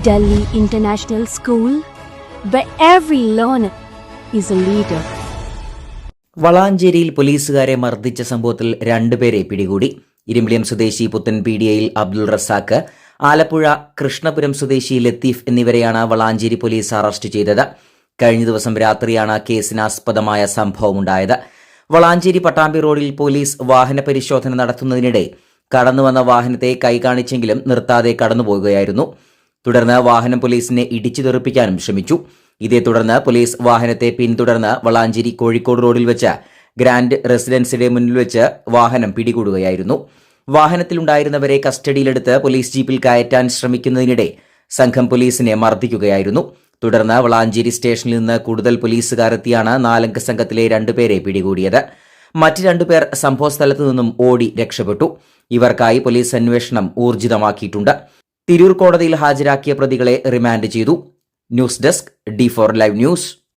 Delhi International School, where every learner is a leader. വളാഞ്ചേരിയിൽ പോലീസുകാരെ മർദ്ദിച്ച സംഭവത്തിൽ രണ്ടുപേരെ പിടികൂടി. ഇരുമ്പിളിയം സ്വദേശി പുത്തൻപീടിയയിൽ അബ്ദുൾ റസാഖ് ആലപ്പുഴ കൃഷ്ണപുരം സ്വദേശി ലത്തീഫ് എന്നിവരെയാണ് വളാഞ്ചേരി പോലീസ് അറസ്റ്റ് ചെയ്തത്. കഴിഞ്ഞ ദിവസം രാത്രിയാണ് കേസിനാസ്പദമായ സംഭവമുണ്ടായത്. വളാഞ്ചേരി പട്ടാമ്പി റോഡിൽ പോലീസ് വാഹന പരിശോധന നടത്തുന്നതിനിടെ കടന്നുവന്ന വാഹനത്തെ കൈകാണിച്ചെങ്കിലും നിർത്താതെ കടന്നുപോകുകയായിരുന്നു. തുടർന്ന് വാഹനം പോലീസിനെ ഇടിച്ചു തെറിപ്പിക്കാനും ശ്രമിച്ചു. ഇതേ തുടർന്ന് പോലീസ് വാഹനത്തെ പിന്തുടർന്ന് വളാഞ്ചേരി കോഴിക്കോട് റോഡിൽ വെച്ച് ഗ്രാൻഡ് റെസിഡൻസിയുടെ മുന്നിൽ വെച്ച് വാഹനം പിടികൂടുകയായിരുന്നു. വാഹനത്തിലുണ്ടായിരുന്നവരെ കസ്റ്റഡിയിലെടുത്ത് പോലീസ് ജീപ്പിൽ കയറ്റാൻ ശ്രമിക്കുന്നതിനിടെ സംഘം പോലീസിനെ മർദ്ദിക്കുകയായിരുന്നു. തുടർന്ന് വളാഞ്ചേരി സ്റ്റേഷനിൽ നിന്ന് കൂടുതൽ പോലീസുകാരെത്തിയാണ് നാലംഗ സംഘത്തിലെ രണ്ടുപേരെ പിടികൂടിയത്. മറ്റ് രണ്ടുപേർ സംഭവസ്ഥലത്തു നിന്നും ഓടി രക്ഷപ്പെട്ടു. ഇവർക്കായി പോലീസ് അന്വേഷണം ഊർജിതമാക്കിയിട്ടുണ്ട്. തിരൂർ കോടതിയിൽ ഹാജരാക്കിയ പ്രതികളെ റിമാൻഡ് ചെയ്തു. News desk D four live news.